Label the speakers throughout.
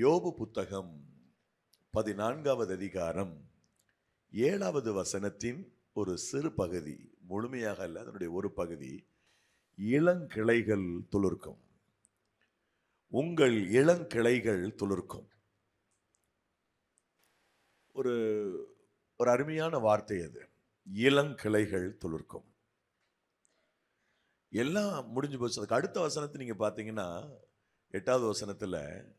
Speaker 1: யோபு புத்தகம் பதினான்காவது அதிகாரம் ஏழாவது வசனத்தின் ஒரு சிறு பகுதி முழுமையாக அல்ல அதனுடைய ஒரு பகுதி இளங்கிளைகள் துளிர்க்கும். உங்கள் இளங்கிளைகள் துளிர்க்கும். ஒரு ஒரு அருமையான வார்த்தை அது. இளங்கிளைகள் துளிர்க்கும். எல்லாம் முடிஞ்சு போச்சு. அதுக்கு அடுத்த வசனத்தை நீங்கள் பார்த்தீங்கன்னா எட்டாவது வசனத்தில்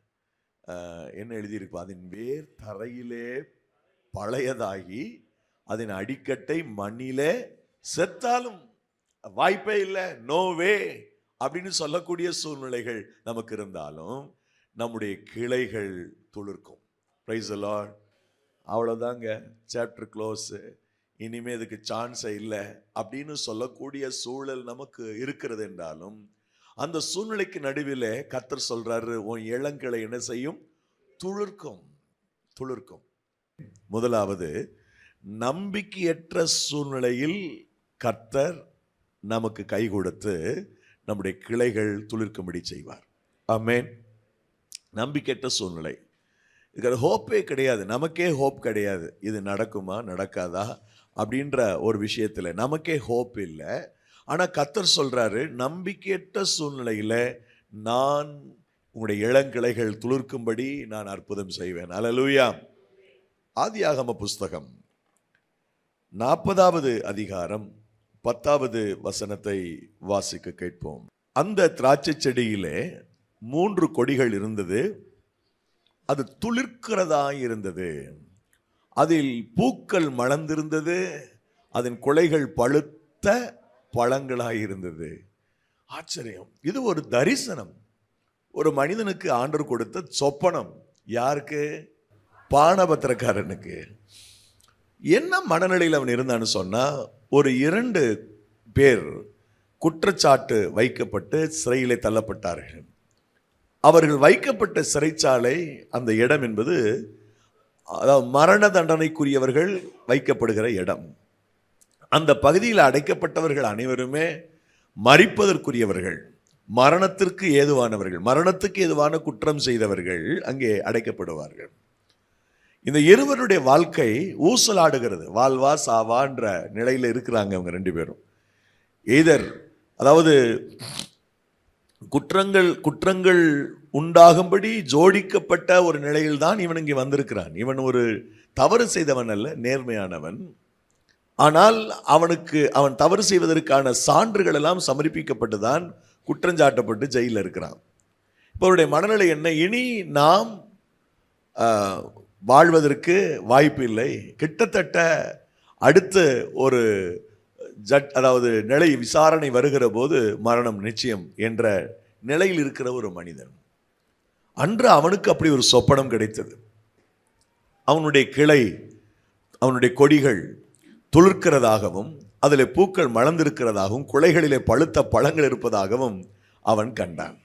Speaker 1: என்ன எழுதியிருக்கு? அதன் வேர் தரையிலே பழையதாகி அதன் அடிக்கட்டை மண்ணிலே செத்தாலும் வாய்ப்பே இல்லை. நோ வே அப்படின்னு சொல்லக்கூடிய சூழ்நிலைகள் நமக்கு இருந்தாலும் நம்முடைய கிளைகள் துளிர்க்கும். ப்ரைஸ் லார்ட் அவ்வளோதாங்க சாப்டர் க்ளோஸு இனிமேல் இதுக்கு சான்ஸே இல்லை. அப்படின்னு சொல்லக்கூடிய சூழல் நமக்கு இருக்கிறது என்றாலும் அந்த சூழ்நிலைக்கு நடுவில் கத்தர் சொல்கிறாரு உன் இளங்களை என்ன செய்யும்? துளிர்க்கும் துளிர்க்கும். முதலாவது நம்பிக்கையற்ற சூழ்நிலையில் கர்த்தர் நமக்கு கை கொடுத்து நம்முடைய கிளைகள் துளிர்க்கும்படி செய்வார். ஆமேன். நம்பிக்கையற்ற சூழ்நிலை. இதுக்கு ஹோப்பே கிடையாது. நமக்கே ஹோப் கிடையாது. இது நடக்குமா? நடக்காதா? அப்படின்ற ஒரு விஷயத்தில் நமக்கே ஹோப் இல்லை. ஆனால் கத்தர் சொல்கிறாரு நம்பிக்கையற்ற சூழ்நிலையில் நான் உங்களுடைய இளங்கிளைகள் துளிர்க்கும்படி நான் அற்புதம் செய்வேன். அல்லேலூயா ஆதியாகம புஸ்தகம். நாற்பதாவது அதிகாரம் பத்தாவது வசனத்தை வாசிக்க கேட்போம். அந்த திராட்சை செடியிலே மூன்று கொடிகள் இருந்தது. அது துளிர்க்கிறதா இருந்தது. அதில் பூக்கள் மலர்ந்திருந்தது. அதன் குலைகள் பழுத்த பழங்களாக இருந்தது. ஆச்சரியம். இது ஒரு தரிசனம். ஒரு மனிதனுக்கு ஆண்டர் கொடுத்த சொப்பனம். யாருக்கு? பானபத்திரக்காரனுக்கு. என்ன மனநிலையில் அவன் இருந்தான்னு சொன்னால் ஒரு இரண்டு பேர் குற்றச்சாட்டு வைக்கப்பட்டு சிறையிலே தள்ளப்பட்டார்கள். அவர்கள் வைக்கப்பட்ட சிறைச்சாலை அந்த இடம் என்பது அதாவது மரண தண்டனைக்குரியவர்கள் வைக்கப்படுகிற இடம். அந்த பகுதியில் அடைக்கப்பட்டவர்கள் அனைவருமே மறிப்பதற்குரியவர்கள் மரணத்திற்கு ஏதுவானவர்கள் மரணத்துக்கு ஏதுவான குற்றம் செய்தவர்கள் அங்கே அடைக்கப்படுவார்கள். இந்த இருவருடைய வாழ்க்கை ஊசலாடுகிறது. வாழ்வா சாவான்ற நிலையில் இருக்கிறாங்க அவங்க ரெண்டு பேரும். எய்தர் அதாவது குற்றங்கள் குற்றங்கள் உண்டாகும்படி ஜோடிக்கப்பட்ட ஒரு நிலையில் தான் இவன் இங்கே வந்திருக்கிறான். இவன் ஒரு தவறு செய்தவன் அல்ல நேர்மையானவன். ஆனால் அவனுக்கு அவன் தவறு செய்வதற்கான சான்றுகள் எல்லாம் சமர்ப்பிக்கப்பட்டு தான் குற்றஞ்சாட்டப்பட்டு ஜெயிலில் இருக்கிறான். இப்போ அவருடைய மனநிலை என்ன? இனி நாம் வாழ்வதற்கு வாய்ப்பு இல்லை. கிட்டத்தட்ட அடுத்து ஒரு ஜட் அதாவது நிலை விசாரணை வருகிற போது மரணம் நிச்சயம் என்ற நிலையில் இருக்கிற ஒரு மனிதன். அன்று அவனுக்கு அப்படி ஒரு சொப்பனம் கிடைத்தது. அவனுடைய கிளை அவனுடைய கொடிகள் துளிர்க்கிறதாகவும் அதில் பூக்கள் மலர்ந்திருக்கிறதாகவும் குலைகளிலே பழுத்த பழங்கள் இருப்பதாகவும் அவன் கண்டான்.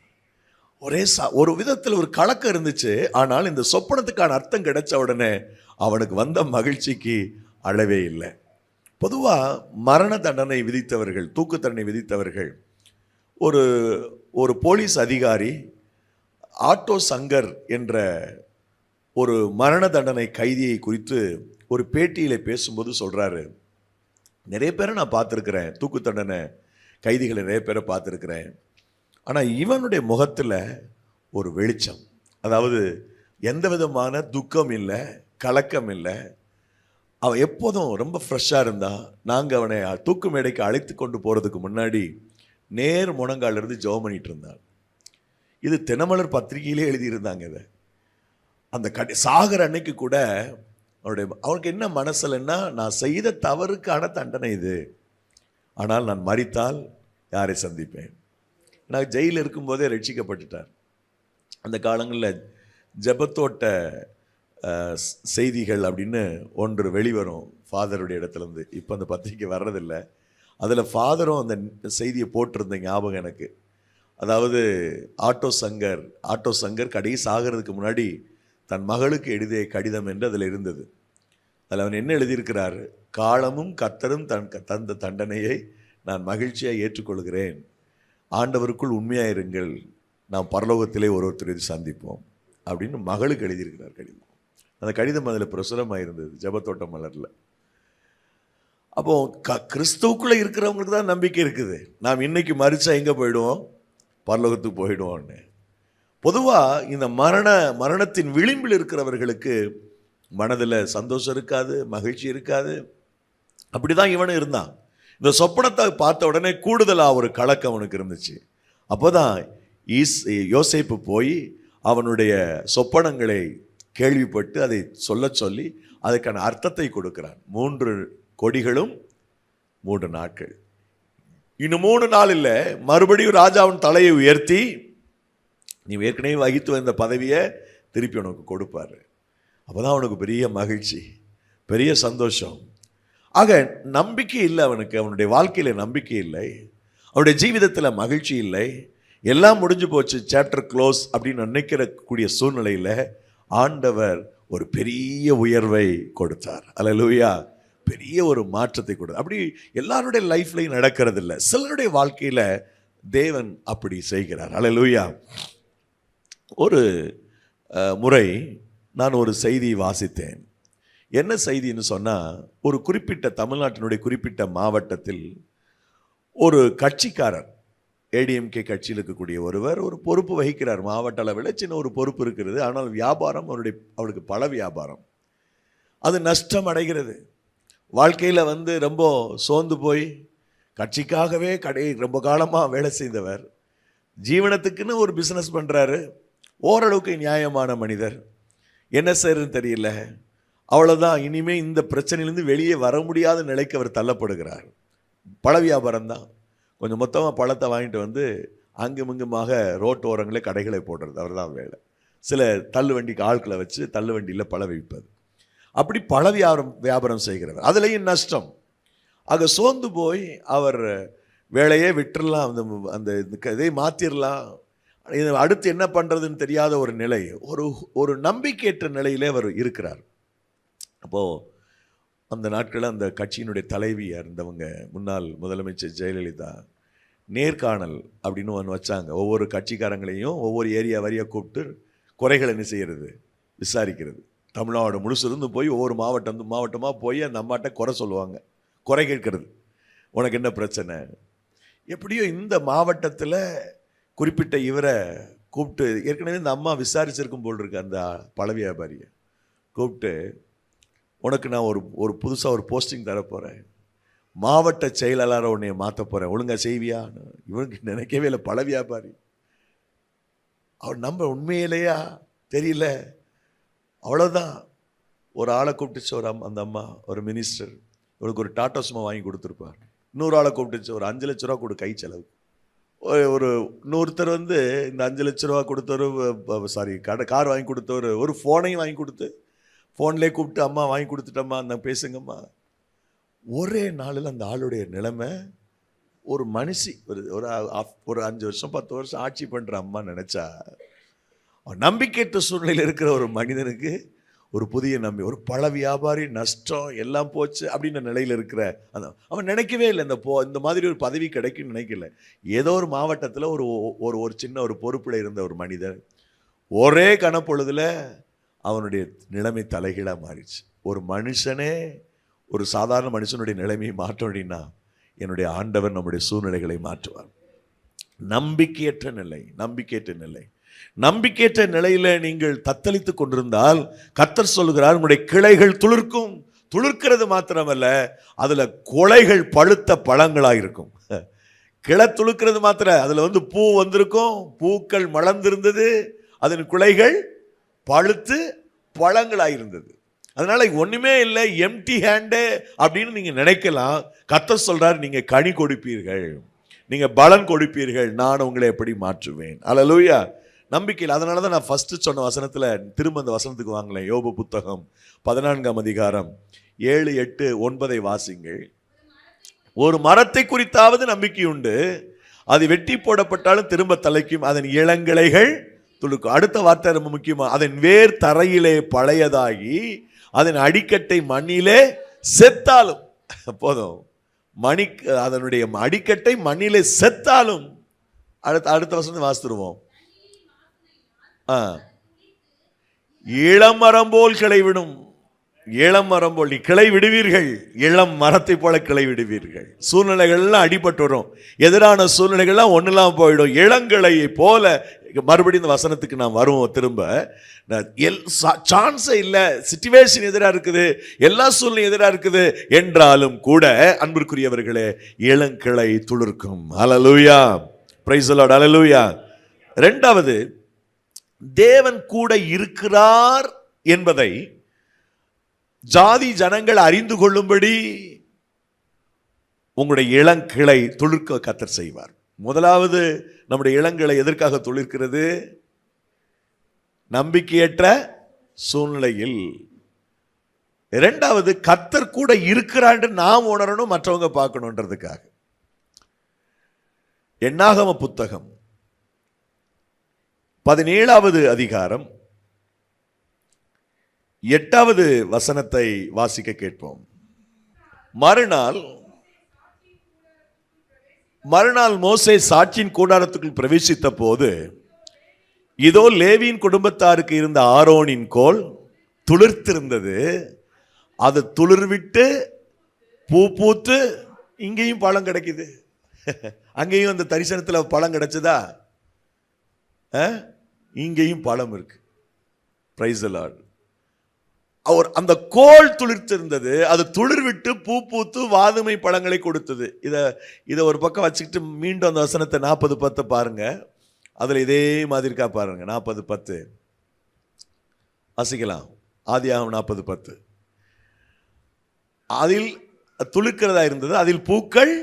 Speaker 1: ஒரே சா ஒரு விதத்தில் ஒரு கலக்கம் இருந்துச்சு ஆனால் இந்த சொப்பனத்துக்கான அர்த்தம் கிடைச்ச உடனே அவனுக்கு வந்த மகிழ்ச்சிக்கு அளவே இல்லை. பொதுவாக மரண தண்டனை விதித்தவர்கள் தூக்கு தண்டனை விதித்தவர்கள் ஒரு ஒரு போலீஸ் அதிகாரி ஆட்டோ சங்கர் என்ற ஒரு மரண தண்டனை கைதியை குறித்து ஒரு பேட்டியில் பேசும்போது சொல்கிறாரு நிறைய பேரை நான் பார்த்துருக்குறேன். தூக்கு தண்டனை கைதிகளை நிறைய பேரை பார்த்துருக்குறேன். ஆனால் இவனுடைய முகத்தில் ஒரு வெளிச்சம். அதாவது எந்த விதமான துக்கம் இல்லை கலக்கம் இல்லை. அவன் எப்போதும் ரொம்ப ஃப்ரெஷ்ஷாக இருந்தான் நாங்கள் அவனை தூக்கு மேடைக்கு அழைத்து கொண்டு போகிறதுக்கு முன்னாடி நேர் முழங்கால இருந்து ஜெபம் இருந்தான். இது தினமலர் பத்திரிகையிலே எழுதியிருந்தாங்க இதை. அந்த கடை சாகர அன்னைக்கு கூட அவனுடைய அவனுக்கு என்ன மனசுலன்னா நான் செய்த தவறுக்கான தண்டனை இது. ஆனால் நான் மறித்தால் யாரை சந்திப்பேன்? நான் ஜெயிலில் இருக்கும்போதே ரட்சிக்கப்பட்டுட்டார். அந்த காலங்களில் ஜெபத்தோட்ட செய்திகள் அப்படின்னு ஒன்று வெளிவரும். ஃபாதருடைய இடத்துலேருந்து. இப்போ அந்த பத்திரிக்கை வர்றதில்லை. அதில் ஃபாதரும் அந்த செய்தியை போட்டிருந்த ஞாபகம் எனக்கு. அதாவது ஆட்டோ சங்கர் ஆட்டோ சங்கர் கடைசி ஆகிறதுக்கு முன்னாடி தன் மகளுக்கு எழுதிய கடிதம் என்று அதில் இருந்தது. அதில் அவன் என்ன எழுதியிருக்கிறார்? காலமும் கத்தரும் தன் தந்த தண்டனையை நான் மகிழ்ச்சியாக ஏற்றுக்கொள்கிறேன். ஆண்டவருக்குள் உண்மையாக இருங்கள். நாம் பரலோகத்திலே ஒரு ஒருத்தரையும் சந்திப்போம். அப்படின்னு மகளுக்கு எழுதியிருக்கிறார் கடிதம். அந்த கடிதம் அதில் பிரசுரமாக இருந்தது ஜபத்தோட்ட மலரில். அப்போ க கிறிஸ்துவுக்குள்ளே இருக்கிறவங்களுக்கு தான் நம்பிக்கை இருக்குது. நாம் இன்றைக்கி மறிச்சா எங்கே போயிடுவோம்? பரலோகத்துக்கு போயிடுவோம்னு. பொதுவாக இந்த மரண மரணத்தின் விளிம்பில் இருக்கிறவர்களுக்கு மனதில் சந்தோஷம் இருக்காது மகிழ்ச்சி இருக்காது. அப்படிதான் இவனும் இருந்தான். இந்த சொப்பனத்தை பார்த்த உடனே கூடுதலாக ஒரு கலக்கம் அவனுக்கு இருந்துச்சு. அப்போதான் ஈஸ் யோசிப்பு போய் அவனுடைய சொப்பனங்களை கேள்விப்பட்டு அதை சொல்ல சொல்லி அதுக்கான அர்த்தத்தை கொடுக்கிறான். மூன்று கொடிகளும் மூன்று நாட்கள். இன்னும் மூணு நாள் இல்லை மறுபடியும் ராஜாவின் தலையை உயர்த்தி நீ ஏற்கனவே வகித்து வந்த பதவியை திருப்பி உனக்கு கொடுப்பாரு. அப்பதான் அவனுக்கு பெரிய மகிழ்ச்சி பெரிய சந்தோஷம். ஆக நம்பிக்கை இல்லை அவனுக்கு. அவனுடைய வாழ்க்கையில் நம்பிக்கை இல்லை. அவனுடைய ஜீவிதத்தில் மகிழ்ச்சி இல்லை. எல்லாம் முடிஞ்சு போச்சு சாப்டர் க்ளோஸ் அப்படின்னு நினைக்கிற கூடிய சூழ்நிலையில் ஆண்டவர் ஒரு பெரிய உயர்வை கொடுத்தார். அல்லேலூயா பெரிய ஒரு மாற்றத்தை கொடுத்தார். அப்படி எல்லாருடைய லைஃப்லையும் நடக்கிறது இல்லை சிலருடைய வாழ்க்கையில் தேவன் அப்படி செய்கிறார். அல்லேலூயா ஒரு முறை நான் ஒரு செய்தி வாசித்தேன். என்ன செய்தின்னு சொன்னால் ஒரு குறிப்பிட்ட தமிழ்நாட்டினுடைய குறிப்பிட்ட மாவட்டத்தில் ஒரு கட்சிக்காரர் ஏடிஎம்கே கட்சியில் இருக்கக்கூடிய ஒருவர் ஒரு பொறுப்பு வகிக்கிறார். மாவட்ட அளவில் சின்ன ஒரு பொறுப்பு இருக்கிறது. ஆனால் வியாபாரம் அவருடைய அவருக்கு பல வியாபாரம். அது நஷ்டம் அடைகிறது. வாழ்க்கையில் வந்து ரொம்ப சோர்ந்து போய் கட்சிக்காகவே கடை ரொம்ப காலமாக வேலை செய்தவர். ஜீவனத்துக்குன்னு ஒரு பிஸ்னஸ் பண்ணுறாரு ஓரளவுக்கு நியாயமான மனிதர். என்ன செய்யறதுன்னு தெரியல. அவ்வளோதான் இனிமேல் இந்த பிரச்சனையிலேருந்து வெளியே வர முடியாத நிலைக்கு அவர் தள்ளப்படுகிறார். பழ வியாபாரம் தான். கொஞ்சம் மொத்தமாக பழத்தை வாங்கிட்டு வந்து அங்குமிங்குமாக ரோட்டோரங்களே கடைகளை போடுறது. அவர் தான் வேலை. சில தள்ளு வண்டிக்கு ஆட்களை வச்சு தள்ளு வண்டியில் பழ விற்பது. அப்படி பழ வியாபாரம் வியாபாரம் செய்கிறவர். அதுலேயும் நஷ்டம். ஆக சோர்ந்து போய் அவர் வேலையே விட்டுடலாம் அந்த அந்த இதுக்கு இதை மாற்றிடலாம் இது அடுத்து என்ன பண்ணுறதுன்னு தெரியாத ஒரு நிலை ஒரு ஒரு நம்பிக்கையற்ற நிலையிலே அவர் இருக்கிறார். அப்போது அந்த நாட்களில் அந்த கட்சியினுடைய தலைவியாக இருந்தவங்க முன்னாள் முதலமைச்சர் ஜெயலலிதா நேர்காணல் அப்படின்னு ஒன்று வச்சாங்க. ஒவ்வொரு கட்சிக்காரங்களையும் ஒவ்வொரு ஏரியா வரியாக கூப்பிட்டு குறைகள் என்ன செய்கிறது விசாரிக்கிறது. தமிழ்நாடு முழுசுலேருந்து போய் ஒவ்வொரு மாவட்டம் மாவட்டமாக போய் அந்த அம்மாட்ட குறை சொல்லுவாங்க. குறை கேட்கறது. உனக்கு என்ன பிரச்சனை? எப்படியோ இந்த மாவட்டத்தில் குறிப்பிட்ட இவரை கூப்பிட்டு ஏற்கனவே இந்த அம்மா விசாரிச்சிருக்கும் போல் இருக்கு அந்த பழ வியாபாரியை. கூப்பிட்டு உனக்கு நான் ஒரு ஒரு புதுசாக ஒரு போஸ்டிங் தரப்போகிறேன் மாவட்ட செயலாளரை உன்னைய மாற்ற போகிறேன் ஒழுங்கா செய்வியா? இவனுக்கு நினைக்கவே இல்லை பழ வியாபாரி. அவர் நம்ம உண்மையிலேயா? தெரியல. அவ்வளோதான் ஒரு ஆளை கூப்பிட்டுச்சு ஒரு அம்மா அந்த அம்மா ஒரு மினிஸ்டர் இவனுக்கு ஒரு டாட்டா சும்மா வாங்கி கொடுத்துருப்பார். இன்னொரு ஆளை கூப்பிட்டுச்சு ஒரு அஞ்சு லட்ச ரூபா கொடு கை செலவு ஒரு- இன்னொருத்தர் வந்து இந்த அஞ்சு லட்ச ரூபா கொடுத்தவர் சாரி கடை கார் வாங்கி கொடுத்தவர் ஒரு ஃபோனையும் வாங்கி கொடுத்து ஃபோன்லேயே கூப்பிட்டு அம்மா வாங்கி கொடுத்துட்டம்மா அந்த பேசுங்கம்மா. ஒரே நாளில் அந்த ஆளுடைய நிலைமை ஒரு மனுஷி ஒரு ஒரு ஒரு அஞ்சு வருஷம் பத்து வருஷம் ஆட்சி பண்ணுற அம்மா நினச்சா நம்பிக்கையற்ற சூழ்நிலையில் இருக்கிற ஒரு மனிதனுக்கு ஒரு புதிய நம்பி ஒரு பல வியாபாரி நஷ்டம் எல்லாம் போச்சு அப்படின்ற நிலையில் இருக்கிற அந்த அவன் நினைக்கவே இல்லை இந்த போ இந்த மாதிரி ஒரு பதவி கிடைக்கும்னு நினைக்கல. ஏதோ ஒரு மாவட்டத்தில் ஒரு ஒரு ஒரு சின்ன ஒரு பொறுப்பில் இருந்த ஒரு மனிதர் ஒரே கணப்பொழுதில் அவனுடைய நிலைமை தலைகீழாக மாறிடுச்சு. ஒரு மனுஷனே ஒரு சாதாரண மனுஷனுடைய நிலைமையை மாற்ற அப்படின்னா என்னுடைய ஆண்டவர் நம்முடைய சூழ்நிலைகளை மாற்றுவார். நம்பிக்கையற்ற நிலை நம்பிக்கையற்ற நிலை. நம்பிக்கையற்ற நிலையில நீங்கள் தத்தளித்து கொண்டிருந்தால் கத்தர் சொல்கிறார் உங்களுடைய கிளைகள் துளிர்க்கும். துளிர்க்கிறது மாத்திரமல்ல அதில் கொலைகள் பழுத்த பழங்களாக இருக்கும் கிளை துளுக்கிறது மாத்திர அதில் வந்து பூ வந்திருக்கும் பூக்கள் மலர்ந்திருந்தது அதன் குலைகள் பழுத்து பழங்களாக இருந்தது அதனால ஒன்றுமே இல்லை எம்டி ஹேண்டு அப்படின்னு நீங்கள் நினைக்கலாம். கத்த சொல்கிறார் நீங்கள் கனி கொடுப்பீர்கள் நீங்கள் பலன் கொடுப்பீர்கள் நான் உங்களை எப்படி மாற்றுவேன். அல்லேலூயா நம்பிக்கையில் அதனால தான் நான் ஃபஸ்ட்டு சொன்ன வசனத்தில் திரும்ப அந்த வசனத்துக்கு வாங்கலேன் யோபு புத்தகம் பதினான்காம் அதிகாரம் ஏழு எட்டு ஒன்பதை வாசிங்கள். ஒரு மரத்தை குறித்தாவது நம்பிக்கை உண்டு. அது வெட்டி போடப்பட்டாலும் திரும்ப தலைக்கும். அதன் இளங்கிளைகள் துளுக்கும். அடுத்த வார்த்தை ரொம்ப முக்கியமாக அதன் வேர் தரையிலே பழையதாகி அதன் அடிக்கட்டை மண்ணிலே செத்தாலும். போதும். மணி அதனுடைய அடிக்கட்டை மண்ணிலே செத்தாலும். அடுத்த அடுத்த வசனம் வாசித்துருவோம். ஆ. இளம் மரம் போல் கிளை விடும் இளம் மரம் போல் நீ கிளை விடுவீர்கள் இளம் மரத்தை போல கிளை விடுவீர்கள் சூழ்நிலைகள்லாம் அடிபட்டு வரும். எதிரான சூழ்நிலைகள்லாம் ஒன்றுலாம் போயிடும். இளங்கிளையை போல மறுபடியும் இந்த வசனத்துக்கு நான் வருவோம். திரும்ப. எல் சான்ஸே இல்லை. சுச்சுவேஷன் எதிராக இருக்குது. எல்லா சூழ்நிலையும் எதிராக இருக்குது. என்றாலும் கூட அன்பிற்குரியவர்களே இளங்கிளை துளிர்க்கும். அலலூயா பிரைஸ் அலலூயா ரெண்டாவது தேவன் கூட இருக்கிறார் என்பதை ஜாதி ஜனங்கள் அறிந்து கொள்ளும்படி உங்களுடைய இளங்கிளை துளிர்க்க கத்தர் செய்வார். முதலாவது நம்முடைய இளங்கிளை எதற்காக துளிர்க்கிறது? நம்பிக்கையற்ற சூழ்நிலையில். இரண்டாவது கத்தர் கூட இருக்கிறான்னு நாம் உணரணும் மற்றவங்க பார்க்கணுன்றதுக்காக. எண்ணாகம புத்தகம். பதினேழாவது அதிகாரம். எட்டாவது வசனத்தை வாசிக்க கேட்போம். மறுநாள் மறுநாள் மோசே சாட்சியின் கூடாரத்துக்குள் பிரவேசித்த போது இதோ லேவியின் குடும்பத்தாருக்கு இருந்த ஆரோனின் கோல் துளிர்த்திருந்தது. அது துளிர்விட்டு பூ பூத்து இங்கேயும் பழம் கிடைக்குது. அங்கேயும் அந்த தரிசனத்தில் பழம் கிடைச்சதா? இங்கேயும் பழம் இருக்கு. பிரைஸ் அவர் அந்த கோல் துளிர்த்திருந்தது அது துளிர் விட்டு பூ பூத்து வாதுமை பழங்களை கொடுத்தது. இதை இதை ஒரு பக்கம் வச்சுக்கிட்டு மீண்டும் அந்த வசனத்தை நாற்பது பத்து பாருங்க. அதில் இதே மாதிரி இருக்கா பாருங்க. நாற்பது பத்து. வாசிக்கலாம். ஆதியாகும் நாற்பது பத்து. அதில் துளிர்க்கிறதா இருந்தது அதில் பூக்கள்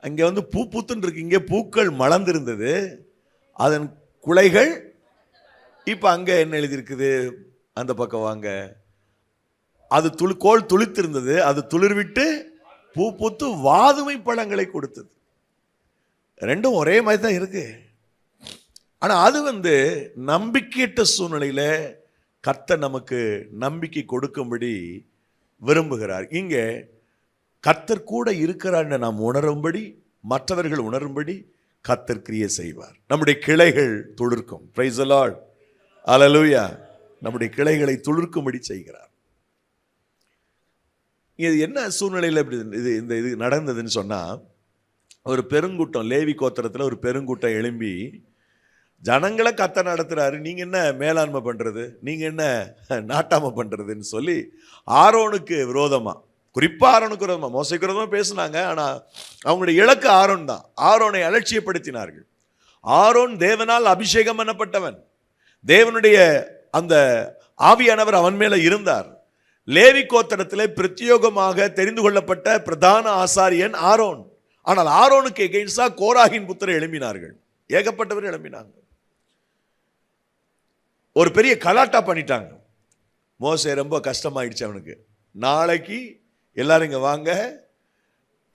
Speaker 1: அங்கே வந்து பூ பூத்துன்னு இருக்கு. இங்கே பூக்கள் மலர்ந்திருந்தது. அதன் குலைகள். இப்போ அங்கே என்ன எழுதியிருக்குது? அந்த பக்கம் வாங்க. அது துளி கோல் துளித்திருந்தது. அது துளிர்விட்டு பூ பூத்து வாதுமை பழங்களை கொடுத்தது. ரெண்டும் ஒரே மாதிரி தான் இருக்கு. ஆனால் அது வந்து நம்பிக்கையற்ற சூழ்நிலையில் கர்த்தர் நமக்கு நம்பிக்கை கொடுக்கும்படி விரும்புகிறார். இங்கே கர்த்தர் கூட இருக்கிறான்னு நாம் உணரும்படி மற்றவர்கள் உணரும்படி கத்தர் கிரியை செய்வார். நம்முடைய கிளைகள் துளிர்க்கும். பிரைசலால் அலலூயா நம்முடைய கிளைகளை துளிர்க்கும்படி செய்கிறார். இது என்ன சூழ்நிலையில் இப்படி இது இந்த இது நடந்ததுன்னு சொன்னால் ஒரு பெருங்கூட்டம் லேவி கோத்திரத்தில் ஒரு பெருங்கூட்டம் எழும்பி ஜனங்களை கத்த நடத்துகிறாரு நீங்கள் என்ன மேலாண்மை பண்ணுறது நீங்கள் என்ன நாட்டாமை பண்ணுறதுன்னு சொல்லி ஆரோனுக்கு விரோதமாக குறிப்பாக ஆரோனுக்கு விரோதமா மோசைக்கு விரோதமா பேசுனாங்க. ஆனால் அவங்களுடைய இலக்கு ஆரோன் தான். ஆரோனை அலட்சியப்படுத்தினார்கள். ஆரோன் தேவனால் அபிஷேகம் பண்ணப்பட்டவன். தேவனுடைய அந்த ஆவியானவர் அவன் மேலே இருந்தார். லேவி கோத்தடத்தில் பிரத்யோகமாக தெரிந்து கொள்ளப்பட்ட பிரதான ஆசாரியன் ஆரோன். ஆனால் ஆரோனுக்கு எகெயின்ஸ்டா கோராகின் புத்திர எழும்பினார்கள். ஏகப்பட்டவர் எழும்பினாங்க. ஒரு பெரிய கலாட்டா பண்ணிட்டாங்க. மோசை ரொம்ப கஷ்டமாயிடுச்சு அவனுக்கு. நாளைக்கு எல்லாரும் இங்கே வாங்க.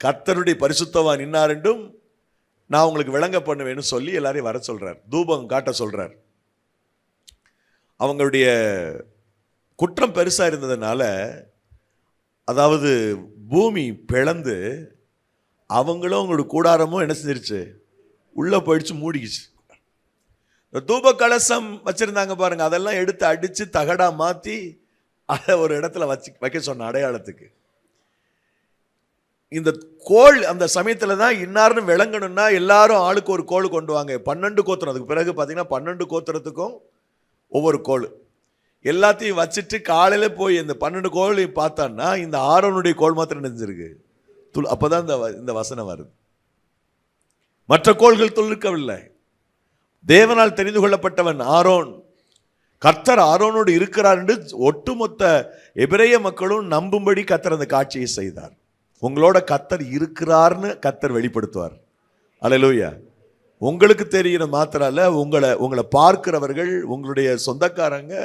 Speaker 1: கர்த்தருடைய பரிசுத்தவான் இன்னாரென்றும் நான் உங்களுக்கு விளங்க பண்ணுவேன்னு சொல்லி எல்லாரையும் வர சொல்கிறார் தூபம் காட்ட சொல்கிறார் அவங்களுடைய குற்றம் பெருசாக இருந்ததுனால அதாவது பூமி பிளந்து அவங்களும் அவங்களோட கூடாரமும் என்ன செஞ்சிருச்சு? உள்ளே போயிடுச்சு மூடிக்குச்சு. இந்த தூப கலசம் வச்சுருந்தாங்க பாருங்கள் அதெல்லாம் எடுத்து அடித்து தகடாக மாற்றி அதை ஒரு இடத்துல வச்சு வைக்க சொன்ன அடையாளத்துக்கு. இந்த கோள் அந்த சமயத்தில் தான் இன்னார்னு விளங்கணும்னா எல்லாரும் ஆளுக்கு ஒரு கோள் கொண்டு வாங்க. பன்னெண்டு கோத்திரம். அதுக்கு பிறகு பார்த்தீங்கன்னா பன்னெண்டு கோத்திரத்துக்கும் ஒவ்வொரு கோள் எல்லாத்தையும் வச்சுட்டு காலையில் போய் இந்த பன்னெண்டு கோளையும் பார்த்தான்னா இந்த ஆரோனுடைய கோள் மாத்திரம் நினைஞ்சிருக்கு துள் அப்போ தான் இந்த வ- இந்த வசனம் வருது. மற்ற கோள்கள் துளிர்க்கவில்லை தேவனால் தெரிந்து கொள்ளப்பட்டவன் ஆரோன். கர்த்தர் ஆரோனோடு இருக்கிறார் என்று ஒட்டுமொத்த எபிரேய மக்களும் நம்பும்படி கர்த்தர் அந்த காட்சியை செய்தார். உங்களோட கத்தர் இருக்கிறார்னு கத்தர் வெளிப்படுத்துவார். அலலூயா உங்களுக்கு தெரிகிற மாத்திரால உங்களை உங்களை பார்க்கிறவர்கள் உங்களுடைய சொந்தக்காரங்க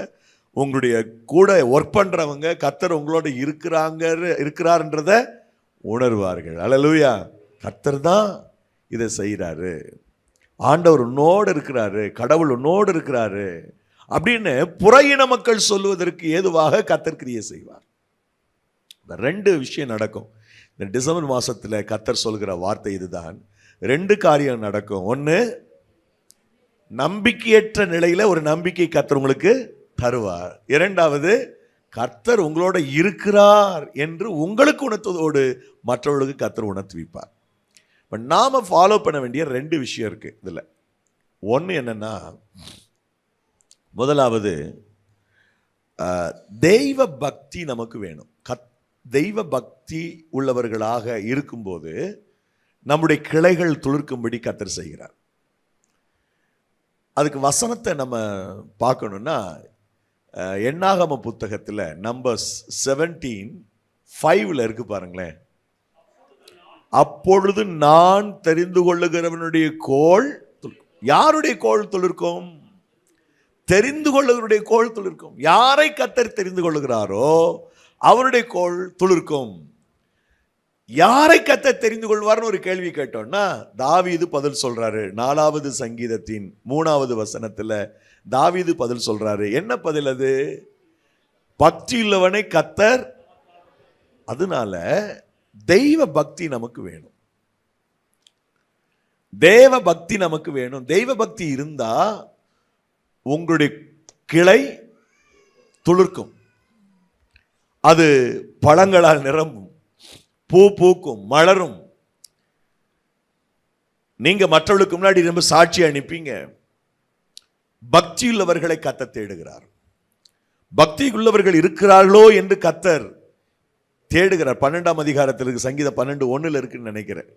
Speaker 1: உங்களுடைய கூட ஒர்க் பண்ணுறவங்க கத்தர் உங்களோட இருக்கிறாங்க இருக்கிறாருன்றத உணர்வார்கள். அலலூயா கத்தர் தான் இதை செய்கிறாரு ஆண்டவர் உன்னோடு இருக்கிறாரு கடவுள் உன்னோடு இருக்கிறாரு அப்படின்னு புறையின மக்கள் சொல்லுவதற்கு ஏதுவாக கத்தர் கிரியை செய்வார். இந்த ரெண்டு விஷயம் நடக்கும். இந்த டிசம்பர் மாதத்தில் கத்தர் சொல்கிற வார்த்தை இதுதான். ரெண்டு காரியம் நடக்கும். ஒன்று நம்பிக்கையற்ற நிலையில் ஒரு நம்பிக்கை கத்தர் உங்களுக்கு தருவார். இரண்டாவது கர்த்தர் உங்களோட இருக்கிறார் என்று உங்களுக்கு உணர்த்துவதோடு மற்றவர்களுக்கு கர்த்தர் உணர்த்துவிப்பார். இப்போ நாம் ஃபாலோ பண்ண வேண்டிய ரெண்டு விஷயம் இருக்குது இதில். ஒன்று என்னென்னா முதலாவது தெய்வ பக்தி நமக்கு வேணும். தெய்வ பக்தி உள்ளவர்களாக இருக்கும்போது நம்முடைய கிளைகள் துளிர்க்கும்படி கத்தர் செய்கிறார். அதுக்கு வசனத்தை நம்ம பார்க்கணுன்னா எண்ணாகம புத்தகத்தில் நம்பர்ஸ் செவன்டீன் ஃபைவ்ல இருக்கு பாருங்களேன். அப்பொழுது நான் தெரிந்து கொள்ளுகிறவனுடைய கோள் யாருடைய கோள் துளிர்க்கும்? தெரிந்து கொள்ளுகிறவருடைய கோள் துளிர்க்கும். யாரை கத்தர் தெரிந்து கொள்ளுகிறாரோ அவருடைய கோள் துளிர்க்கும். யாரை கத்த தெரிந்து கொள்வார்னு ஒரு கேள்வி கேட்டோம்னா தாவீது பதில் சொல்றாரு. நாலாவது சங்கீதத்தின் மூணாவது வசனத்துல தாவீது பதில் சொல்றாரு. என்ன பதில் அது? பக்தி உள்ளவனை கத்தர் அதனால தெய்வ பக்தி நமக்கு வேணும். தேவ பக்தி நமக்கு வேணும். தெய்வ பக்தி இருந்தா உங்களுடைய கிளை துளிர்க்கும். அது பழங்களால் நிரம்பும். பூ பூக்கும் மலரும். நீங்க மற்றவர்களுக்கு முன்னாடி ரொம்ப சாட்சி அனுப்பிங்க. பக்தி உள்ளவர்களை கத்த தேடுகிறார். பக்தி உள்ளவர்கள் இருக்கிறார்களோ என்று கத்தர் தேடுகிறார். பன்னெண்டாம் அதிகாரத்தில் இருக்கு சங்கீதம் பன்னெண்டு ஒன்றில் இருக்குன்னு நினைக்கிறேன்.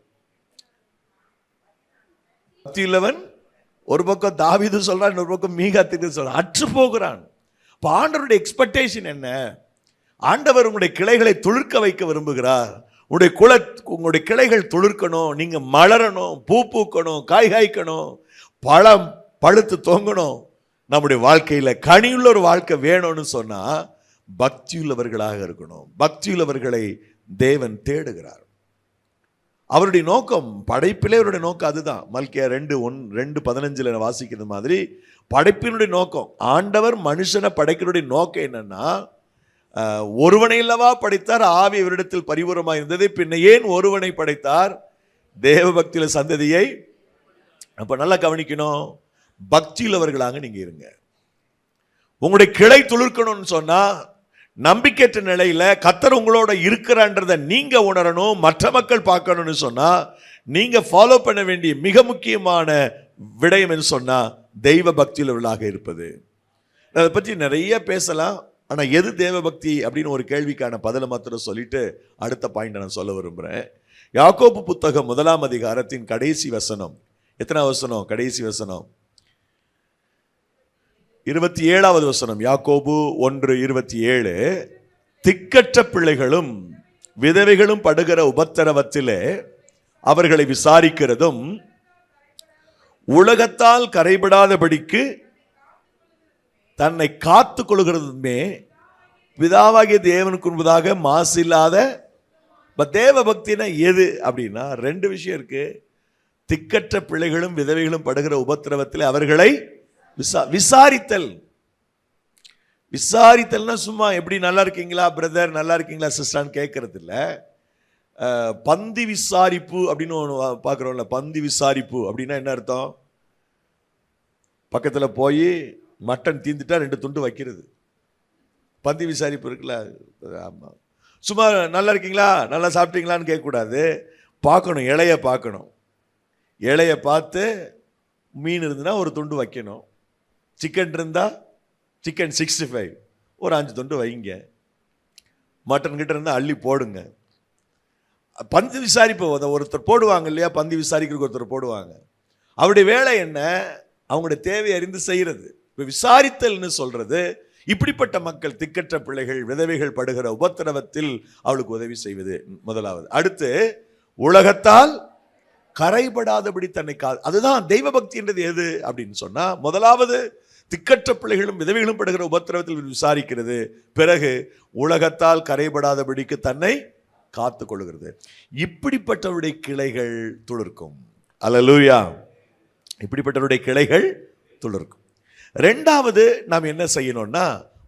Speaker 1: பக்தி உள்ளவன் ஒரு பக்கம் தாவிது சொல்றான் ஒரு பக்கம் மீகா திரு சொல்றான். அற்று போகிறான் இப்போ ஆண்டவருடைய எக்ஸ்பெக்டேஷன் என்ன? ஆண்டவர் உங்களுடைய கிளைகளை துளிர்க்க வைக்க விரும்புகிறார். உங்களுடைய குல உங்களுடைய கிளைகள் துளிர்க்கணும். நீங்கள் மலரணும் பூ பூக்கணும் காய் காய்க்கணும் பழம் பழுத்து தொங்கணும். நம்முடைய வாழ்க்கையில் கனியுள்ள ஒரு வாழ்க்கை வேணும்னு சொன்னால் பக்தியுள்ளவர்களாக இருக்கணும். பக்தியுள்ளவர்களை தேவன் தேடுகிறார். அவருடைய நோக்கம் படைப்பிலே அவருடைய நோக்கம் அதுதான். மல்கியா ரெண்டு ஒன் ரெண்டு பதினஞ்சில் வாசிக்கிறது மாதிரி படைப்பினுடைய நோக்கம் ஆண்டவர் மனுஷனை படைக்கிறதுடைய நோக்கம் என்னன்னா ஒருவனை இல்லவா படைத்தார்? ஆவி இவரிடத்தில் பரிபூரமாக இருந்தது. பின்ன ஏன் ஒருவனை படைத்தார்? தேவ பக்தியில் சந்ததியை அப்போ நல்லா கவனிக்கணும். பக்தியுள்ளவர்களாக நீங்கள் இருங்க. உங்களுடைய கிளை துளிர்க்கணும்னு சொன்னால் நம்பிக்கையற்ற நிலையில் கத்தர் உங்களோட இருக்கிறான்றதை நீங்கள் உணரணும் மற்ற மக்கள் பார்க்கணும்னு சொன்னால் நீங்கள் ஃபாலோ பண்ண வேண்டிய மிக முக்கியமான விடயம் என்று சொன்னால் தெய்வ பக்தியுள்ளவர்களாக இருப்பது அதை பற்றி நிறைய பேசலாம். ஆனா எது தேவபக்தி அப்படின்னு ஒரு கேள்விக்கான பதிலை மாத்திரம் சொல்லிட்டு அடுத்த பாயிண்ட் நான் சொல்ல விரும்புறேன். யாக்கோப்பு புத்தகம் முதலாம் அதிகாரத்தின் கடைசி வசனம். எத்தனை வசனம்? கடைசி வசனம். இருபத்தி ஏழாவது வசனம். யாக்கோபு ஒன்று இருபத்தி ஏழு. திக்கற்ற பிள்ளைகளும் விதவைகளும் படுகிற உபத்திரவத்திலே அவர்களை விசாரிக்கிறதும் உலகத்தால் கரைபடாதபடிக்கு தன்னை காத்து கொள்கிறதுமே பிதாவாகிய தேவனுக்கு முன்பதாக மாசு இல்லாத தேவ பக்தினா எது அப்படின்னா ரெண்டு விஷயம் இருக்கு. திக்கற்ற பிள்ளைகளும் விதவைகளும் படுகிற உபத்திரவத்தில் அவர்களை விசா விசாரித்தல். விசாரித்தல்னா சும்மா எப்படி நல்லா இருக்கீங்களா பிரதர் நல்லா இருக்கீங்களா சிஸ்டர்னு கேட்கறது இல்லை பந்தி விசாரிப்பு அப்படின்னு ஒன்று பார்க்குறோம்ல பந்தி விசாரிப்பு அப்படின்னா என்ன அர்த்தம்? பக்கத்தில் போய் மட்டன் தீந்துட்டால் ரெண்டு துண்டு வைக்கிறது. பந்தி விசாரிப்பு இருக்குல்ல? ஆமாம் சும்மா நல்லா இருக்கீங்களா? நல்லா சாப்பிட்டீங்களான்னு கேட்கக்கூடாது. பார்க்கணும் இலைய பார்க்கணும். இலைய பார்த்து மீன் இருந்துன்னா ஒரு துண்டு வைக்கணும். சிக்கன் இருந்தால் சிக்கன் சிக்ஸ்டி ஃபைவ் ஒரு அஞ்சு துண்டு வைங்க. மட்டன் கிட்ட இருந்தால் அள்ளி போடுங்க. பந்து விசாரிப்பு ஒருத்தர் போடுவாங்க இல்லையா? பந்து விசாரிக்கிறதுக்கு ஒருத்தர் போடுவாங்க. அவருடைய வேலை என்ன? அவங்களுடைய தேவை அறிந்து செய்கிறது இப்போ விசாரித்தல்னு சொல்கிறது இப்படிப்பட்ட மக்கள் திக்கற்ற பிள்ளைகள் விதவைகள் படுகிற உபத்திரவத்தில் அவளுக்கு உதவி செய்வது முதலாவது. அடுத்து உலகத்தால் கரைபடாதபடி தன்னை கா அதுதான் தெய்வ பக்தின்றது எது அப்படின்னு சொன்னால் முதலாவது திக்கற்ற பிள்ளைகளும் விதவைகளும் படுகிற உபத்திரவத்தில் விசாரிக்கிறது பிறகு உலகத்தால் கரைபடாதபடிக்கு தன்னை காத்து கொள்கிறது. இப்படிப்பட்டவருடைய கிளைகள் துளிர்க்கும். அல்லேலூயா! இப்படிப்பட்டவருடைய கிளைகள் துளிர்க்கும். ரெண்டாவது நாம் என்ன செய்யணும்னா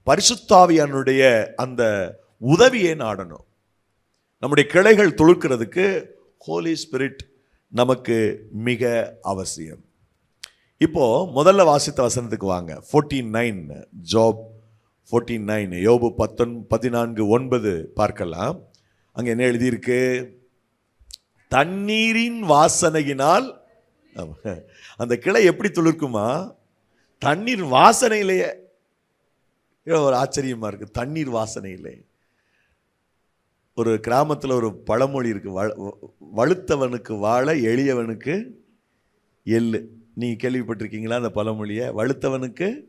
Speaker 1: பரிசுத்தாவியானுடைய அந்த உதவியை நாடணும். நம்முடைய கிளைகள் துளுக்கிறதுக்கு ஹோலி ஸ்பிரிட் நமக்கு மிக அவசியம். இப்போ முதல்ல வாசித்த வசனத்துக்கு வாங்க. Fourteen nine Job fourteen nine யோபு பத்தொன் பதினான்கு ஒன்பது பார்க்கலாம். அங்கே என்ன எழுதியிருக்கு? தண்ணீரின் வாசனையினால் அந்த கிளை எப்படி துளிர்க்குமா தண்ணீர் வாசனையிலேயே ஒரு ஆச்சரியமாக இருக்குது தண்ணீர் வாசனையிலே. ஒரு கிராமத்தில் ஒரு பழமொழி இருக்குது வள வ- வழுத்தவனுக்கு வாழ எளியவனுக்கு எள்ளு. நீங்கள் கேள்விப்பட்டிருக்கீங்களா அந்த பழமொழியை? வழுத்தவனுக்கு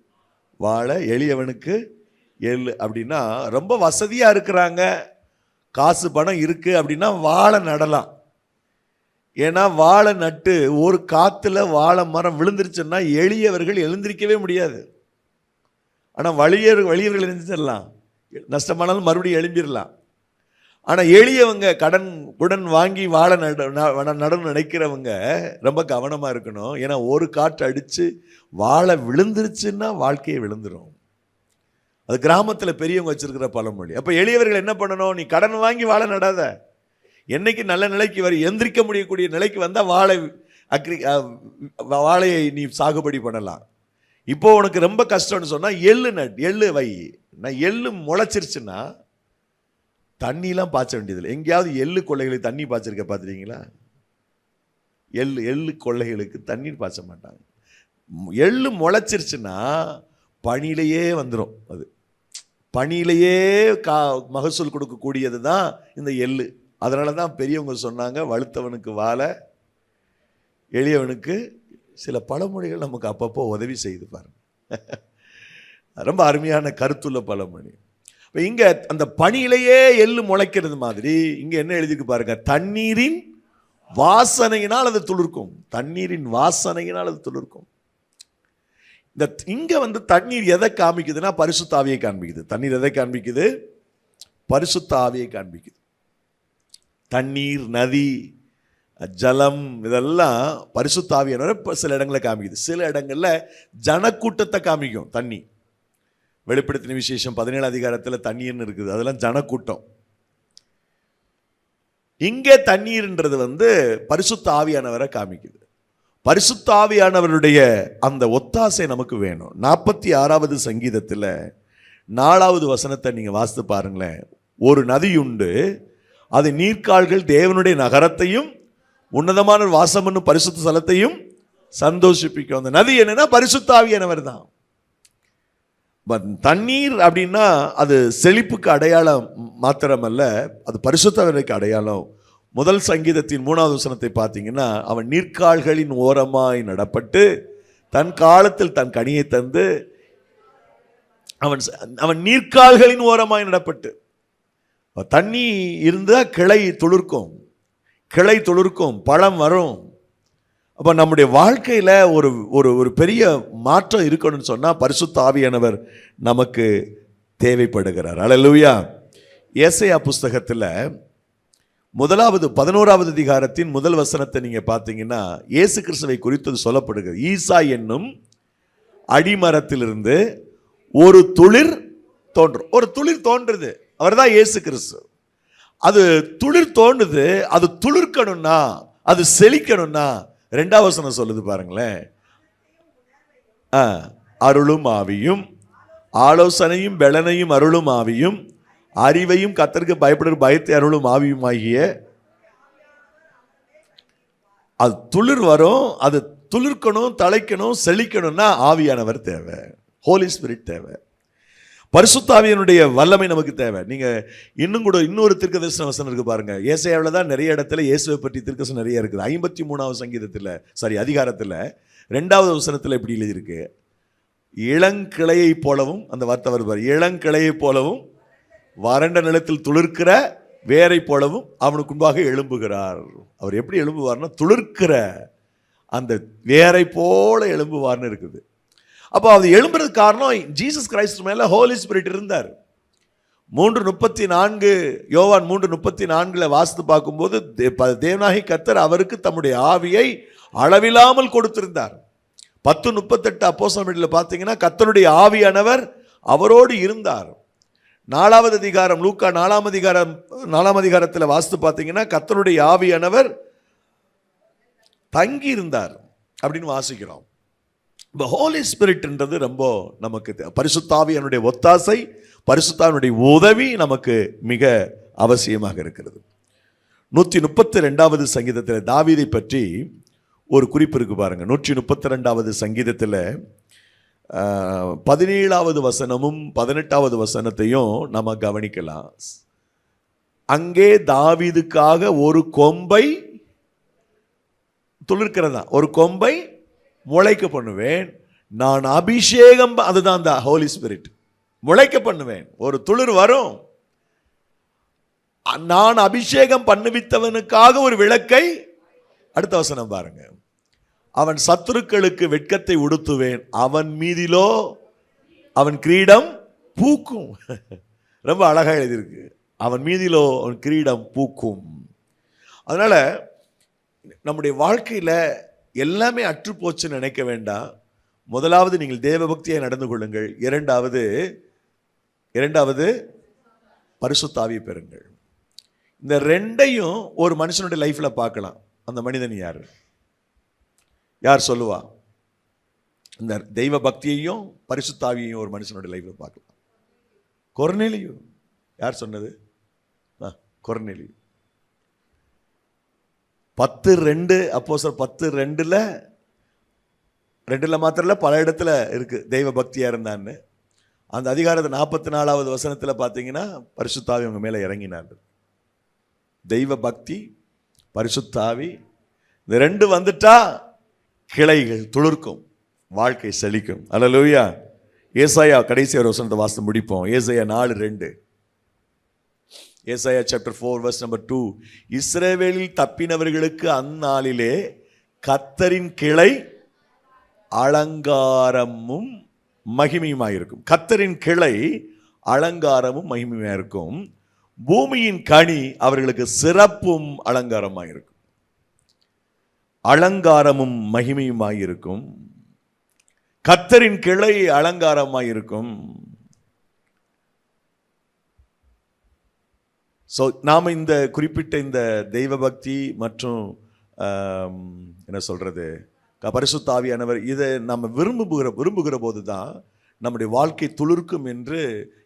Speaker 1: வாழ எளியவனுக்கு எள்ளு அப்படின்னா ரொம்ப வசதியாக இருக்கிறாங்க. காசு பணம் இருக்குது அப்படின்னா வாழை நடலாம். ஏன்னா வாழை நட்டு ஒரு காற்றுல வாழை மரம் விழுந்துருச்சுன்னா எளியவர்கள் எழுந்திருக்கவே முடியாது. ஆனால் வலியர் வலியவர்கள் எழுந்திரலாம் நஷ்டமானாலும் மறுபடியும் எழும்பிடலாம். ஆனால் எளியவங்க கடன் உடன் வாங்கி வாழை நட நட நடன்னு நினைக்கிறவங்க ரொம்ப கவனமாக இருக்கணும். ஏன்னா ஒரு காற்று அடித்து வாழை விழுந்துருச்சுன்னா வாழ்க்கையை விழுந்துடும் அது கிராமத்தில் பெரியவங்க வச்சுருக்கிற பழமொழி. அப்போ எளியவர்கள் என்ன பண்ணணும்? நீ கடன் வாங்கி வாழை நடாத. என்னைக்கு நல்ல நிலைக்கு வர எந்திரிக்க முடியக்கூடிய நிலைக்கு வந்தால் வாழை அக்ரி வாழையை நீ சாகுபடி பண்ணலாம். இப்போ உனக்கு ரொம்ப கஷ்டம்னு சொன்னால் எள்ளு நட் எள்ளு வை. நான் எள்ளு முளைச்சிருச்சுன்னா தண்ணிலாம் பாய்ச்ச வேண்டியதில்லை. எங்கேயாவது எள்ளு கொள்ளைகளுக்கு தண்ணி பாய்ச்சிருக்க பார்த்துருக்கீங்களா எள்ளு எள்ளு கொள்ளைகளுக்கு தண்ணீர் பாய்ச்ச மாட்டாங்க. எள்ளு முளைச்சிருச்சுன்னா பனியிலேயே வந்துடும் அது. பனியிலேயே கா மகசூல் கொடுக்கக்கூடியது தான் இந்த எள்ளு. அதனால தான் பெரியவங்க சொன்னாங்க வலுத்தவனுக்கு வாழ எளியவனுக்கு சில பழமொழிகள் நமக்கு அப்பப்போ உதவி செய்து பாருங்க. ரொம்ப அருமையான கருத்துள்ள பழமொழி. இப்போ இங்கே அந்த பனியிலேயே எள்ளு முளைக்கிறது மாதிரி இங்கே என்ன எழுதிக்கு பாருங்க தண்ணீரின் வாசனையினால் அது துளிர்க்கும். தண்ணீரின் வாசனையினால் அது துளிர்க்கும். இந்த இங்கே வந்து தண்ணீர் எதை காமிக்குதுன்னா பரிசுத்தாவியை காண்பிக்குது. தண்ணீர் எதை காண்பிக்குது? பரிசுத்தாவியை காண்பிக்குது. தண்ணீர் நதி ஜலம் இதெல்லாம் பரிசுத்த இப்போ சில இடங்களில் காமிக்குது. சில இடங்களில் ஜனக்கூட்டத்தை காமிக்கும் தண்ணி. வெளிப்படுத்தின விசேஷம் பதினேழு அதிகாரத்தில் தண்ணீர்னு இருக்குது. அதெல்லாம் ஜனக்கூட்டம். இங்கே தண்ணீர்ன்றது வந்து பரிசுத்த ஆவியானவரை காமிக்குது. பரிசுத்த ஆவியானவருடைய அந்த ஒத்தாசை நமக்கு வேணும். நாற்பத்தி ஆறாவது சங்கீதத்தில் நாலாவது வசனத்தை நீங்கள் வாசித்து பாருங்களேன். ஒரு நதி உண்டு அது நீர்க்கால்கள் தேவனுடைய நகரத்தையும் உன்னதமான வாசம் பண்ணும் பரிசுத்த ஸ்தலத்தையும் சந்தோஷிப்பிக்கும். அந்த நதி என்னன்னா பரிசுத்தாவியானவர் தான். தண்ணீர் அப்படின்னா அது செழிப்புக்கு அடையாளம் மாத்திரமல்ல அது பரிசுத்தவனுக்கு அடையாளம். முதல் சங்கீதத்தின் மூணாவது வசனத்தை பார்த்தீங்கன்னா அவன் நீர்க்கால்களின் ஓரமாய் நடப்பட்டு தன் காலத்தில் தன் கனியை தந்து அவன் அவன் நீர்க்கால்களின் ஓரமாய் நடப்பட்டு. தண்ணி இருந்தால் கிளை துளிர்க்கும். கிளை துளிர்க்கும் பழம் வரும். அப்போ நம்முடைய வாழ்க்கையில் ஒரு ஒரு ஒரு பெரிய மாற்றம் இருக்கணும்னு சொன்னால் பரிசுத்த ஆவியானவர் நமக்கு தேவைப்படுகிறார். அல்லேலூயா ஏசையா புஸ்தகத்தில் முதலாவது பதினோராவது அதிகாரத்தின் முதல் வசனத்தை நீங்கள் பார்த்தீங்கன்னா இயேசு கிறிஸ்துவை குறித்தது சொல்லப்படுகிறது. ஈசா என்னும் அடிமரத்திலிருந்து ஒரு துளிர் தோன்றும். ஒரு துளிர் தோன்றுது. அவர் தான் இயேசு கிறிஸ்து அது துளிர் தோணுது அது துளிர்க்கணும்னா அது செழிக்கணும்னா ரெண்டாவது வசனம் சொல்லுது பாருங்களேன். ஆ, அருளும் ஆவியும் ஆலோசனையும் பெலனையும் அருளும் ஆவியும் அறிவையும் கத்தருக்கு பயப்படுற பயத்தை அருளும் ஆவியும் ஆகிய அது துளிர் வரும் அது துளிர்க்கணும் தலைக்கணும் செழிக்கணும்னா ஆவியானவர் தேவை. ஹோலி ஸ்பிரிட் தேவை. பரிசுத்தாவியனுடைய வல்லமை நமக்கு தேவை. நீங்கள் இன்னும் கூட இன்னொரு தீர்க்கதரிசன வசனம் இருக்குது பாருங்க. ஏசையாவில் தான் நிறைய இடத்துல இயேசுவை பற்றி தீர்க்கதரிசனம் நிறைய இருக்குது. ஐம்பத்தி மூணாவது சங்கீதத்தில் சாரி அதிகாரத்தில் ரெண்டாவது வசனத்தில் எப்படி எழுதியிருக்கு. இளங்கிளையை போலவும் அந்த வார்த்தை வருவார் பாரு இளங்கிளையை போலவும் வறண்ட நிலத்தில் துளிர்க்கிற வேரை போலவும் அவனுக்கு முன்பாக எழும்புகிறார். அவர் எப்படி எழும்புவார்னா துளிர்க்கிற அந்த வேரை போல எழும்புவார்னு இருக்குது. அப்போ அது எழும்புறது காரணம் ஜீசஸ் கிரைஸ்ட் மேலே ஹோலி ஸ்பிரிட் இருந்தார். மூன்று முப்பத்தி நான்கு யோவான் மூன்று முப்பத்தி நான்கில் வாசித்து பார்க்கும்போது தே- ப- கர்த்தர் அவருக்கு தம்முடைய ஆவியை அளவில்லாமல் கொடுத்திருந்தார். பத்து முப்பத்தெட்டு அப்போஸ்தலர்களில் பார்த்தீங்கன்னா கத்தனுடைய ஆவியானவர் அவரோடு இருந்தார். நாலாவது அதிகாரம் லூக்கா நாலாம் அதிகாரம் நாலாம் அதிகாரத்தில் வாசித்து பார்த்தீங்கன்னா கத்தனுடைய ஆவியானவர் தங்கி இருந்தார் அப்படின்னு வாசிக்கிறோம். இந்த ஹோலி ஸ்பிரிட்ன்றது ரொம்ப நமக்கு பரிசுத்தாவியனுடைய ஒத்தாசை பரிசுத்தாவினுடைய உதவி நமக்கு மிக அவசியமாக இருக்கிறது. நூற்றி முப்பத்தி ரெண்டாவது சங்கீதத்தில் தாவீதை பற்றி ஒரு குறிப்பு இருக்கு பாருங்க. நூற்றி முப்பத்தி ரெண்டாவது சங்கீதத்தில் பதினேழாவது வசனமும் பதினெட்டாவது வசனத்தையும் நம்ம கவனிக்கலாம். அங்கே தாவீதுக்காக ஒரு கொம்பை துளிர்க்கிறதா ஒரு கொம்பை முளைக்க பண்ணுவேன். நான் அபிஷேகம் ப- அதுதான் அந்த ஹோலி ஸ்பிரிட் முளைக்க பண்ணுவேன். ஒரு துளிர் வரும். நான் அபிஷேகம் பண்ணுவித்தவனுக்காக ஒரு விளக்கை அடுத்த வசனம் பாருங்க. அவன் சத்துருக்களுக்கு வெட்கத்தை உடுத்துவேன். அவன் மீதிலோ அவன் கிரீடம் பூக்கும். ரொம்ப அழகாக எழுதியிருக்கு. அவன் மீதிலோ அவன் கிரீடம் பூக்கும். அதனால் நம்முடைய வாழ்க்கையில் எல்லாமே அற்றுப்போச்சுன்னு நினைக்க வேண்டாம். முதலாவது நீங்கள் தேவபக்தியை நடந்து கொள்ளுங்கள். இரண்டாவது இரண்டாவது பரிசுத்தாவியை பெறுங்கள். இந்த ரெண்டையும் ஒரு மனுஷனுடைய லைஃப்பில் பார்க்கலாம். அந்த மனிதன் யார்? யார் சொல்லுவா? இந்த தெய்வ பக்தியையும் பரிசுத்தாவியையும் ஒரு மனுஷனுடைய லைஃப்பில் பார்க்கலாம். கொர்நேலியு. யார் சொன்னது? ஆ, கொர்நேலியு. பத்து ரெண்டு அப்போ சார் பத்து ரெண்டில் ரெண்டில் மாத்திரம் பல இடத்துல இருக்குது தெய்வ பக்தியாக இருந்தான்னு. அந்த அதிகாரத்தை நாற்பத்தி நாலாவது வசனத்தில் பார்த்தீங்கன்னா பரிசுத்தாவி அவங்க மேலே இறங்கினார் தெய்வ பக்தி பரிசுத்தாவி இந்த ரெண்டு வந்துட்டா கிளைகள் துளிர்க்கும் வாழ்க்கை செழிக்கும். அல்ல லூயா ஏசாயா கடைசி ஒரு வசனத்தை வாசம் முடிப்போம். ஏசாயா நாலு ரெண்டு. ஏசாயா chapter four verse number two இஸ்ரேவேலில் தப்பினவர்களுக்கு அந்நாளிலே கத்தரின் கிளை அலங்காரமும் மகிமையுமாயிருக்கும். கத்தரின் கிளை அலங்காரமும் மகிமையாக இருக்கும் பூமியின் கனி அவர்களுக்கு சிறப்பும் அலங்காரமாக இருக்கும் அலங்காரமும் மகிமையுமாயிருக்கும். கத்தரின் கிளை அலங்காரமாக இருக்கும் ஸோ நாம் இந்த குறிப்பிட்ட இந்த தெய்வ பக்தி மற்றும் என்ன சொல்கிறது க- பரிசுத்தாவியானவர் இதை நம்ம விரும்புகிற விரும்புகிற போது தான் நம்முடைய வாழ்க்கை துளிர்க்கும் என்று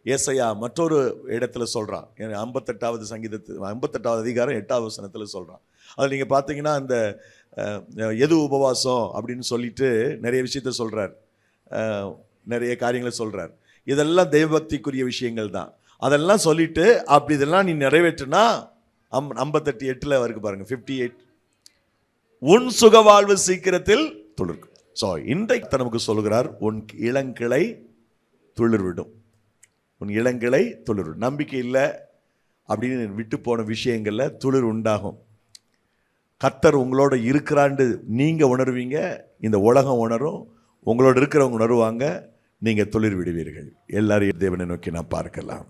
Speaker 1: ஏசையா மற்றொரு இடத்துல சொல்கிறான் ஏன்னா, ஐம்பத்தெட்டாவது சங்கீதத்து ஐம்பத்தெட்டாவது அதிகாரம் எட்டாவது வசனத்தில் சொல்கிறான் அதில் நீங்கள் பார்த்தீங்கன்னா அந்த எது உபவாசம் அப்படின்னு சொல்லிட்டு நிறைய விஷயத்த சொல்கிறார் நிறைய காரியங்களை சொல்கிறார் இதெல்லாம் தெய்வபக்திக்குரிய விஷயங்கள் தான். அதெல்லாம் சொல்லிட்டு அப்படி இதெல்லாம் நீ நிறைவேற்றுனா அம் ஐம்பத்தெட்டு எட்டில் இருக்கு பாருங்கள் ஃபிஃப்டி எயிட் உன் சுகவாழ்வு சீக்கிரத்தில் துளிர்க்கும். ஸோ இன்றைக்கு நமக்கு சொல்கிறார் உன் இளங்கிளை துளிர்விடும். உன் இளங்கிளை துளிர்விடும். நம்பிக்கை இல்லை அப்படின்னு விட்டு போன விஷயங்களில் துளிர் உண்டாகும். கத்தர் உங்களோட இருக்கிறாண்டு நீங்கள் உணர்வீங்க இந்த உலகம் உணரும் உங்களோட இருக்கிறவங்க உணருவாங்க நீங்கள் துளிர் விடுவீர்கள் எல்லாரையும் தேவனை நோக்கி நான் பார்க்கலாம்.